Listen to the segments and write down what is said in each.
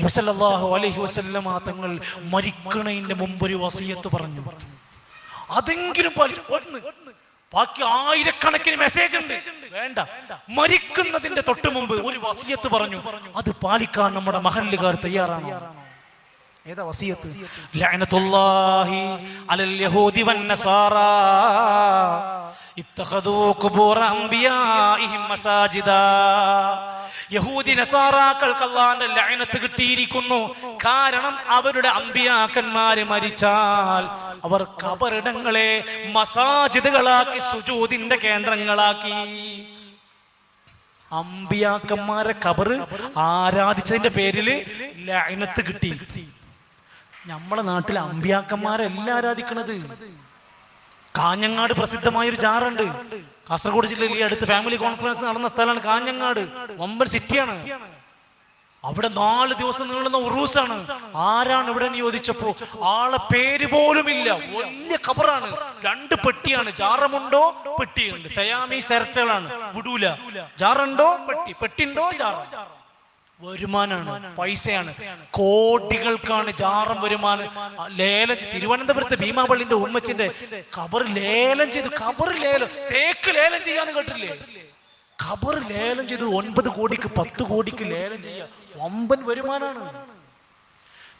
നബിസല്ലാഹു അലൈഹി വസല്ലമ തങ്ങൾ മരിക്കണതിന്റെ മുമ്പ് ഒരു വസീയത്ത് പറഞ്ഞു. അതെങ്കിലും ഒന്ന് ബാക്കി ആയിരക്കണക്കിന് മെസ്സേജ് ഉണ്ട്. വേണ്ട. മരിക്കുന്നതിന്റെ തൊട്ട് മുമ്പ് ഒരു വസീയത്ത് പറഞ്ഞു. അത് പാലിക്കാൻ നമ്മുടെ മഹല്ലുകാർ തയ്യാറാണ്? ഏതാ വസീയത്ത്? ലഅനത്തുല്ലാഹി അലൽ യഹൂദി വന്നസാറാ ഇത്തഖദൂ ഖുബൂറ അംബിയാഇഹിം മസാജിദാ. യഹൂദി നസാറാക്കൾക്ക് അള്ളാന്റെ ലൈനത്ത് കിട്ടിയിരിക്കുന്നു. കാരണം അവരുടെ അമ്പിയാക്കന്മാര് മരിച്ചാൽ അവർ കബറിടങ്ങളെ മസാജിദുകളാക്കി സുജൂതിന്റെ കേന്ദ്രങ്ങളാക്കി. അമ്പിയാക്കന്മാരെ കബറ് ആരാധിച്ചതിന്റെ പേരിൽ ലൈനത്ത് കിട്ടി. നമ്മളെ നാട്ടിലെ അമ്പിയാക്കന്മാരെല്ലാം ആരാധിക്കണത്. കാഞ്ഞങ്ങാട് പ്രസിദ്ധമായ ഒരു ജാറുണ്ട്. കാസർഗോഡ് ജില്ലയിൽ അടുത്ത് ഫാമിലി കോൺഫറൻസ് നടന്ന സ്ഥലമാണ് കാഞ്ഞങ്ങാട്. വമ്പൻ സിറ്റിയാണ്. അവിടെ നാല് ദിവസം നീളുന്ന ഉറൂസാണ്. ആരാണ് ഇവിടെ എന്ന് ചോദിച്ചപ്പോ ആളെ പേര് പോലും ഇല്ല. വലിയ ഖബറാണ്. രണ്ട് പെട്ടിയാണ്. ജാറമുണ്ടോ? പെട്ടിയുണ്ട്. സയാമി സെരറ്റകളാണ് വിടൂല. ജാറുണ്ടോ? പെട്ടി. പെട്ടിണ്ടോ ജാറ? വരുമാനാണ്. പൈസയാണ്. കോടികൾക്കാണ് ജാറം വരുമാനം. ലേലം ചെയ്ത് തിരുവനന്തപുരത്തെ ഭീമാപള്ളിന്റെ ഉമ്മച്ചിന്റെ കബർ ലേലം ചെയ്തു കബർ ലേലം തേക്ക് ലേലം ചെയ്യാന്ന് കേട്ടില്ലേ കബർ ലേലം ചെയ്തു ഒൻപത് കോടിക്ക് പത്ത് കോടിക്ക് ലേലം ചെയ്യുക വമ്പൻ വരുമാനാണ്.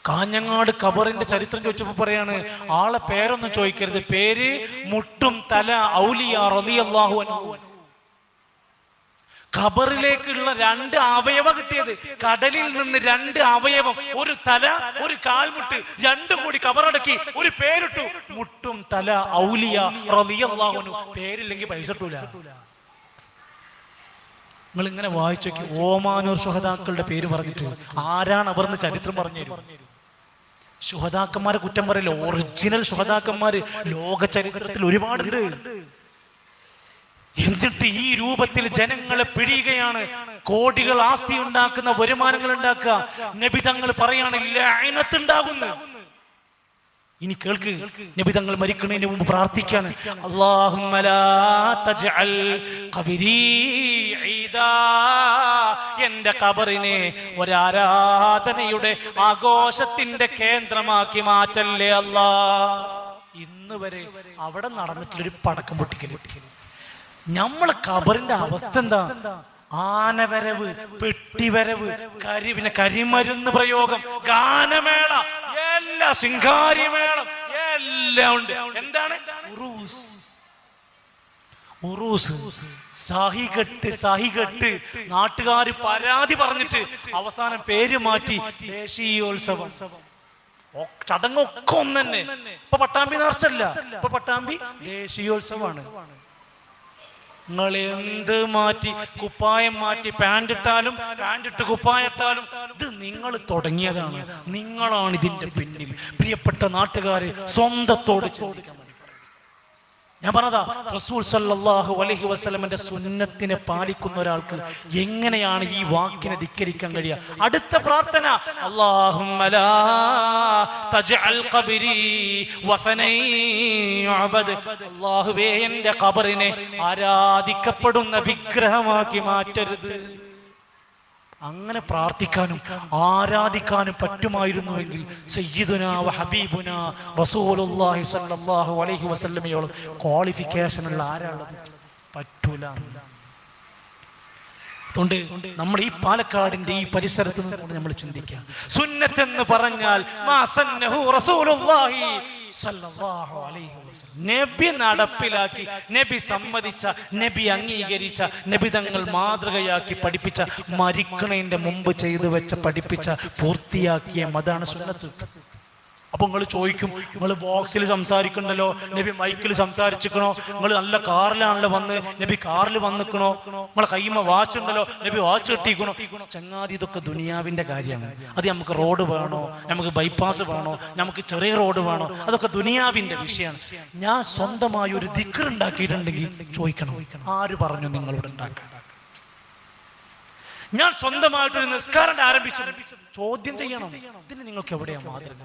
കാഞ്ഞങ്ങാട് കബറിന്റെ ചരിത്രം ചോദിച്ചപ്പോ പറയാണ് ആളെ പേരൊന്നും ചോദിക്കരുത്. പേര് മുട്ടും തല ഔലിയ റളിയല്ലാഹു അൻഹു. ഖബറിലേക്കുള്ള രണ്ട് അവയവ കിട്ടിയത്. കടലിൽ നിന്ന് രണ്ട് അവയവം. ഒരു തല ഒരു കാൽമുട്ട് രണ്ടും കൂടി കബറടക്കി ഒരു പേരിട്ടു. മുട്ടും തല ഔലിയ റളിയല്ലാഹു പേരില്ലെങ്കിൽ പൈസ ഇട്ടൂല നിങ്ങൾ ഇങ്ങനെ വായിച്ചു ഓമാനൂർ ശുഹദാക്കളുടെ പേര് പറഞ്ഞിട്ട് ആരാണ് അവർ എന്ന് ചരിത്രം പറഞ്ഞു തരും? ശുഹദാക്കന്മാരെ കുറ്റം പറയില്ല. ഒറിജിനൽ ശുഹദാക്കന്മാര് ലോക ചരിത്രത്തിൽ ഒരുപാടുണ്ട്. എന്നിട്ട് ഈ രൂപത്തിൽ ജനങ്ങളെ പിഴിയുകയാണ്. കോടികൾ ആസ്തി ഉണ്ടാക്കുന്ന വരുമാനങ്ങൾ ഉണ്ടാക്കുക. നബി തങ്ങൾ പറയാണ് ലഅനത്തുണ്ടാകുന്നു ഇനി കേൾക്ക് നബി തങ്ങൾ മരിക്കുന്നതിന് മുമ്പ് പ്രാർത്ഥിക്കാണ്. എന്റെ കബറിനെ ഒരാരാധനയുടെ ആഘോഷത്തിന്റെ കേന്ദ്രമാക്കി മാറ്റല്ലേ അല്ലാ. ഇന്ന് വരെ അവിടെ നടന്നിട്ടുള്ളൊരു പടക്കം പൊട്ടിക്കൽ. നമ്മളെ കബറിന്റെ അവസ്ഥ എന്താ? ആനവരവ് പെട്ടിവരവ് കരി പിന്നെ കരിമരുന്ന് പ്രയോഗം ഗാനമേള എല്ലാ ശിങ്കാരിമേളം എല്ലാം ഉണ്ട്. എന്താണ്? ഉറൂസ്. ഉറൂസ്. സാഹികെട്ട് സാഹികെട്ട്. നാട്ടുകാർ പരാതി പറഞ്ഞിട്ട് അവസാനം പേര് മാറ്റി ദേശീയോത്സവം. ചടങ്ങൊക്കെ ഒന്നെ ഇപ്പൊ പട്ടാമ്പി നേർച്ചല്ല. ഇപ്പൊ പട്ടാമ്പി ദേശീയോത്സവമാണ്. നിങ്ങൾ എന്ത് മാറ്റി കുപ്പായം മാറ്റി പാന്റ് ഇട്ടാലും പാന്റ് ഇട്ട് കുപ്പായം ഇട്ടാലും ഇത് നിങ്ങൾ തുടങ്ങിയതാണ് നിങ്ങളാണ് ഇതിന്റെ പിന്നിൽ പ്രിയപ്പെട്ട നാട്ടുകാരെ സ്വന്തത്തോട് പറയുന്നു. ഞാൻ പറഞ്ഞതാ റസൂൽ സല്ലാഹു അലഹി വസ്ലമിന്റെ സുന്നത്തിനെ പാലിക്കുന്ന ഒരാൾക്ക് എങ്ങനെയാണ് ഈ വാക്കിനെ ധിക്കരിക്കാൻ കഴിയുക? അടുത്ത പ്രാർത്ഥന അള്ളാഹുവേ എന്റെ ഖബറിനെ ആരാധിക്കപ്പെടുന്ന വിഗ്രഹമാക്കി മാറ്റരുത്. അങ്ങനെ പ്രാർത്ഥിക്കാനും ആരാധിക്കാനും പറ്റുമായിരുന്നുവെങ്കിൽ റസൂലുള്ളാഹി അലൈഹി ഉള്ള ആരാളത് പറ്റൂല. അതുകൊണ്ട് നമ്മൾ ഈ പാലക്കാടിന്റെ ഈ പരിസരത്ത് നിന്നുകൊണ്ട് നമ്മൾ ചിന്തിക്കുക സുന്നത്ത് എന്ന് പറഞ്ഞാൽ. നബി നടപ്പിലാക്കി നബി സമ്മതിച്ച നബി അംഗീകരിച്ച നബി തങ്ങൾ മാതൃകയാക്കി പഠിപ്പിച്ച മരിക്കണേന്റെ മുമ്പ് ചെയ്തു വെച്ച പഠിപ്പിച്ച പൂർത്തിയാക്കിയ മതാണ് സുന്നത്ത് അപ്പൊ നിങ്ങൾ ചോദിക്കും നിങ്ങൾ ബോക്സിൽ സംസാരിക്കണ്ടല്ലോ? നബി മൈക്കിൽ സംസാരിച്ചിക്കണോ? നിങ്ങൾ നല്ല കാറിലാണല്ലോ വന്ന് നബി കാറിൽ വന്നിക്കണോ? നിങ്ങളെ കൈമ വാച്ച് ഉണ്ടല്ലോ നബി വാച്ച് കെട്ടിക്കണോ? ചങ്ങാതി ഇതൊക്കെ ദുനിയാവിന്റെ കാര്യമാണ്. അത് നമുക്ക് റോഡ് വേണോ? നമുക്ക് ബൈപ്പാസ് വേണോ? നമുക്ക് ചെറിയ റോഡ് വേണോ? അതൊക്കെ ദുനിയാവിന്റെ വിഷയമാണ്. ഞാൻ സ്വന്തമായി ഒരു ദിക്കർ ഉണ്ടാക്കിയിട്ടുണ്ടെങ്കിൽ ചോദിക്കണം ആര് പറഞ്ഞു നിങ്ങളോട് ഉണ്ടാക്കാൻ? ഞാൻ സ്വന്തമായിട്ടൊരു നിസ്കാരം ആരംഭിച്ചു ചോദ്യം ചെയ്യണം. ഇതിന് നിങ്ങൾക്ക് എവിടെയാണ് മാതൃക?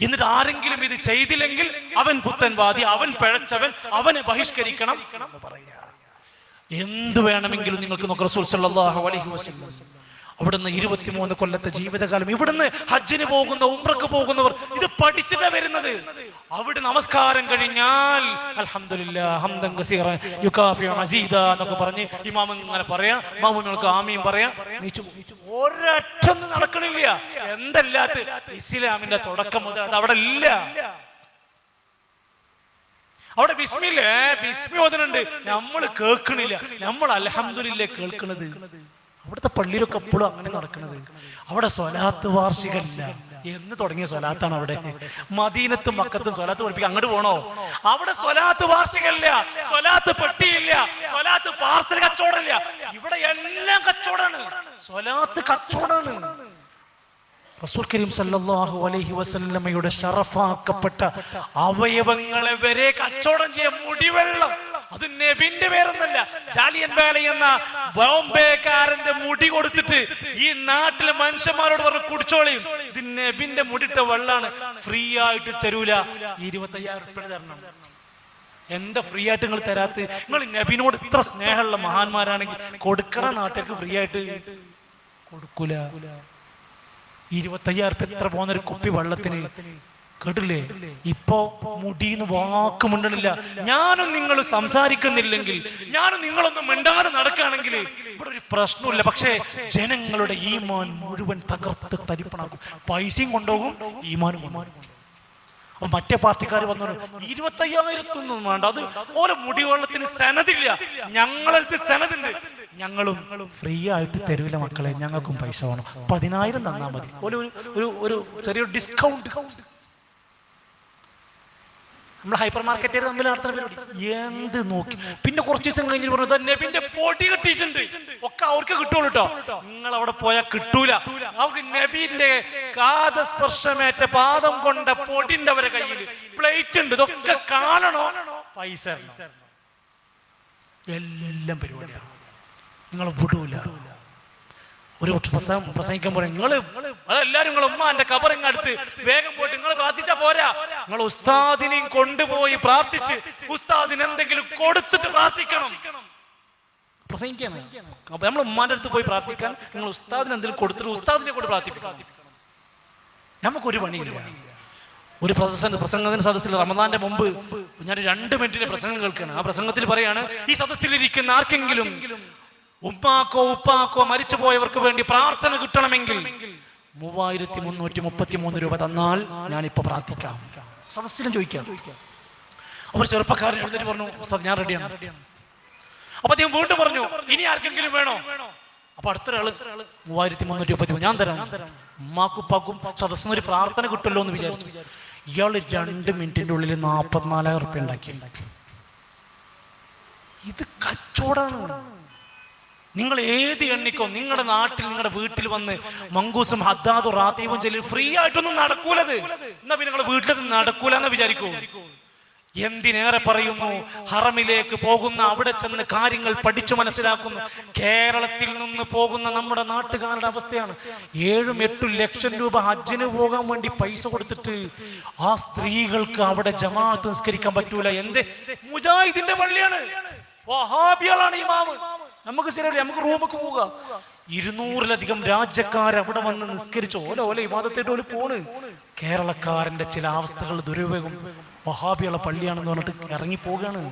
എന്നിട്ട് ആരെങ്കിലും ഇത് ചെയ്തില്ലെങ്കിൽ അവൻ പുത്തൻവാദി അവൻ പിഴച്ചവൻ അവനെ ബഹിഷ്കരിക്കണം എന്ന് പറയാ എന്ത് വേണമെങ്കിലും നിങ്ങൾക്ക് നോക്കാം സല്ലല്ലാഹു അലൈഹി വസല്ലം. അവിടുന്ന് ഇരുപത്തിമൂന്ന് കൊല്ലത്തെ ജീവിതകാലം ഇവിടുന്ന് ഹജ്ജിന് പോകുന്ന ഉംറക്ക് പോകുന്നവർ ഇത് പഠിച്ചിട്ടാ വരുന്നത്. അവിടെ നമസ്കാരം കഴിഞ്ഞാൽ എന്നൊക്കെ പറഞ്ഞ് ഇമാം ഇങ്ങനെ പറയാം മാമുങ്ങൾക്ക് ആമീൻ പറയാം നീച്ചു ഒരൊറ്റൊന്നും നടക്കണില്ല. എന്തല്ലാത്ത ഇസ്ലാമിന്റെ തുടക്കം മുതൽ അത് അവിടെ ഇല്ല. അവിടെ ബിസ്മില്ലേ? ബിസ്മി ഓതനുണ്ട് നമ്മൾ കേൾക്കണില്ല. നമ്മൾ അലഹമില്ല കേൾക്കണത്. അവിടുത്തെ പള്ളിയിലൊക്കെ എപ്പോഴും അങ്ങനെ നടക്കുന്നത് അവിടെ സ്വലാത്ത് വാർഷികമില്ല. എന്ന് തുടങ്ങിയ സ്വലാത്താണ് അവിടെ. മദീനത്തും മക്കത്തും സ്വലാത്ത് പഠിപ്പിക്കുക അങ്ങോട്ട് പോണോ? അവിടെ സ്വലാത്ത് വാർഷികമില്ല. സ്വലാത്ത് പെട്ടിയില്ല. സ്വലാത്ത് പാർസൽ കച്ചവടമില്ല. ഇവിടെ എല്ലാം കച്ചവടാണ് സ്വലാത്ത് കച്ചവടാണ് റസൂൽ കരീം സല്ലല്ലാഹു അലൈഹി വസല്ലമയുടെ ഷറഫാക്കപ്പെട്ട അവയവങ്ങളെ വരെ കച്ചവടം ചെയ്യാൻ മുടിവെള്ളം. അത് നബിന്റെ പേരൊന്നല്ല ചാലിയൻ വാലി എന്ന ബോംബേക്കാരന്റെ മുടി കൊടുത്തിട്ട് ഈ നാട്ടിലെ മനുഷ്യന്മാരോട് പറഞ്ഞു കുടിച്ചോളിയും ഇത് നബിന്റെ മുടിട്ട വെള്ളാണ്. ഫ്രീ ആയിട്ട് തരൂല. ഇരുപത്തയ്യായിരം ഉറുപ്പിക തരണം. എന്താ ഫ്രീ ആയിട്ട് നിങ്ങൾ തരാത്ത? നിങ്ങൾ നബിനോട് ഇത്ര സ്നേഹമുള്ള മഹാന്മാരാണെങ്കിൽ കൊടുക്കണ നാട്ടിലേക്ക് ഫ്രീ ആയിട്ട് കൊടുക്കൂല. ഇരുപത്തയ്യായിരം ഉറുപ്പിക എത്ര പോകുന്ന ഒരു കുപ്പി വെള്ളത്തിന്? കേട്ടില്ലേ? ഇപ്പോ മുടിന്ന് വാക്ക് മിണ്ടണില്ല. ഞാനും നിങ്ങൾ സംസാരിക്കുന്നില്ലെങ്കിൽ ഞാനും നിങ്ങളൊന്നും മിണ്ടാതെ നടക്കുകയാണെങ്കിൽ ഇവിടെ ഒരു പ്രശ്നമില്ല പക്ഷേ ജനങ്ങളുടെ ഈമാൻ മുഴുവൻ തകർത്ത് തരിപ്പണാക്കും. പൈസയും കൊണ്ടുപോകും ഈമാനും കൊണ്ടുപോകും. അപ്പൊ മറ്റേ പാർട്ടിക്കാർ വന്നു ഇരുപത്തയ്യായിരത്തൊന്നും വേണ്ട. അത് ഓരോ മുടിവെള്ളത്തിന് സെനതില്ല ഞങ്ങളടുത്ത് സെനതില്ല ഞങ്ങളും ഫ്രീ ആയിട്ട് തരൂല മക്കളെ ഞങ്ങൾക്കും പൈസ വേണം. പതിനായിരം തന്നാൽ മതി. ഒരു ഒരു- ചെറിയൊരു ഡിസ്കൗണ്ട് നമ്മൾ ഹൈപ്പർ മാർക്കറ്റ് തമ്മിൽ നടത്തുന്ന പരിപാടി. എന്ത് നോക്കി? പിന്നെ കുറച്ച് ദിവസം കഴിഞ്ഞിട്ട് പറഞ്ഞു തന്നെ പിന്നെ പൊടി കിട്ടിയിട്ടുണ്ട്. ഒക്കെ അവർക്ക് കിട്ടുള്ളൂ കേട്ടോ നിങ്ങൾ അവിടെ പോയാൽ കിട്ടൂല. അവർക്ക് നബീന്റെ കാതസ്പർശമേറ്റ പാദം കൊണ്ട പൊടിന്റെ അവരെ കയ്യിൽ പ്ലേറ്റ് ഉണ്ട് ഇതൊക്കെ കാണണോ? പൈസ എല്ലാം പരിപാടിയാണ് നിങ്ങൾ വിടൂല. ഒരു പ്രസംഗം പ്രസംഗിക്കാൻ നിങ്ങൾ എല്ലാരും നിങ്ങൾ ഉമ്മാന്റെ കബറിങ് അടുത്ത് വേഗം പോയിട്ട് നിങ്ങൾ പ്രാർത്ഥിച്ചാ പോരാ. നിങ്ങൾ ഉസ്താദിനെയും കൊണ്ടുപോയി പ്രാർത്ഥിച്ച് ഉസ്താദിന് എന്തെങ്കിലും കൊടുത്തിട്ട് പ്രാർത്ഥിക്കണം. പ്രസംഗിക്കാണ്. അപ്പൊ നമ്മൾ ഉമ്മാന്റെ അടുത്ത് പോയി പ്രാർത്ഥിക്കാൻ നിങ്ങൾ ഉസ്താദിന് എന്തെങ്കിലും കൊടുത്തിട്ട് ഉസ്താദിനെ കൊണ്ട് പ്രാർത്ഥിക്കണം നമുക്കൊരു പണിയില്ല. ഒരു പ്രസംഗ പ്രസംഗത്തിന് സദസ്സിൽ റമദാന്റെ മുമ്പ് ഞാൻ രണ്ട് മിനിറ്റിന്റെ പ്രസംഗം കേൾക്കുകയാണ് ആ പ്രസംഗത്തിൽ പറയാണ് ഈ സദസ്സിൽ ഇരിക്കുന്ന ആർക്കെങ്കിലും ഉപ്പാക്കോ ഉപ്പാക്കോ മരിച്ചുപോയവർക്ക് വേണ്ടി പ്രാർത്ഥന കിട്ടണമെങ്കിൽ മൂവായിരത്തി മുന്നൂറ്റി മുപ്പത്തി മൂന്ന് രൂപ തന്നാൽ ഞാനിപ്പോ പ്രാർത്ഥിക്കാം. സദസ്സിലും ചോദിക്കാം. അവർ ചെറുപ്പക്കാരൻ എഴുന്നേറ്റ് പറഞ്ഞു ഉസ്താദ് ഞാൻ റെഡിയാണ് അപ്പൊ അദ്ദേഹം വീണ്ടും പറഞ്ഞു ഇനി ആർക്കെങ്കിലും വേണോ? അപ്പൊ അടുത്തൊരാൾ മൂവായിരത്തി മുന്നൂറ്റി മുപ്പത്തി ഞാൻ തരാം. ഉമ്മാക്കുപ്പാക്കും സദസ്സിന് ഒരു പ്രാർത്ഥന കിട്ടുമല്ലോ എന്ന് വിചാരിച്ചു. ഇയാൾ രണ്ട് മിനിറ്റിന്റെ ഉള്ളിൽ നാപ്പത്തിനാലായിരം റുപ്യ ഉണ്ടാക്കി. ഇത് കച്ചവടാണ് നിങ്ങൾ ഏത് എണ്ണിക്കോ നിങ്ങളുടെ നാട്ടിൽ നിങ്ങളുടെ വീട്ടിൽ വന്ന് മങ്കൂസും ഹദ്ദാദും റാത്തീവും ചെല്ലും ഫ്രീ ആയിട്ടൊന്നും നടക്കൂലത്. എന്നാ പിന്നെ നിങ്ങൾ വീട്ടിൽ നടക്കൂല എന്ന് വിചാരിക്കൂ. എന്തിനേറെ പറയുന്നു? ഹറമിലേക്ക് പോകുന്ന അവിടെ ചെന്ന് കാര്യങ്ങൾ പഠിച്ചു മനസ്സിലാക്കുന്നു. കേരളത്തിൽ നിന്ന് പോകുന്ന നമ്മുടെ നാട്ടുകാരുടെ അവസ്ഥയാണ്. ഏഴും എട്ടും ലക്ഷം രൂപ ഹജ്ജിന് പോകാൻ വേണ്ടി പൈസ കൊടുത്തിട്ട് ആ സ്ത്രീകൾക്ക് അവിടെ ജമാഅത്ത് നിസ്കരിക്കാൻ പറ്റൂല. എന്ത്? മുജാഹിദിന്റെ പള്ളിയാണ്. ഇമാമ്. നമുക്ക് ശരിയല്ല നമുക്ക് റൂമൊക്കെ പോവുക ഇരുന്നൂറിലധികം രാജ്യക്കാർ അവിടെ വന്ന് നിസ്കരിച്ച് ഓല ഓല ഇമാദത്തേട്ട് ഓൽ പോണ്. കേരളക്കാരന്റെ ചില അവസ്ഥകൾ ദുരുപയോഗം. മഹാബിയുള്ള പള്ളിയാണെന്ന് പറഞ്ഞിട്ട് ഇറങ്ങി പോവുകയാണ്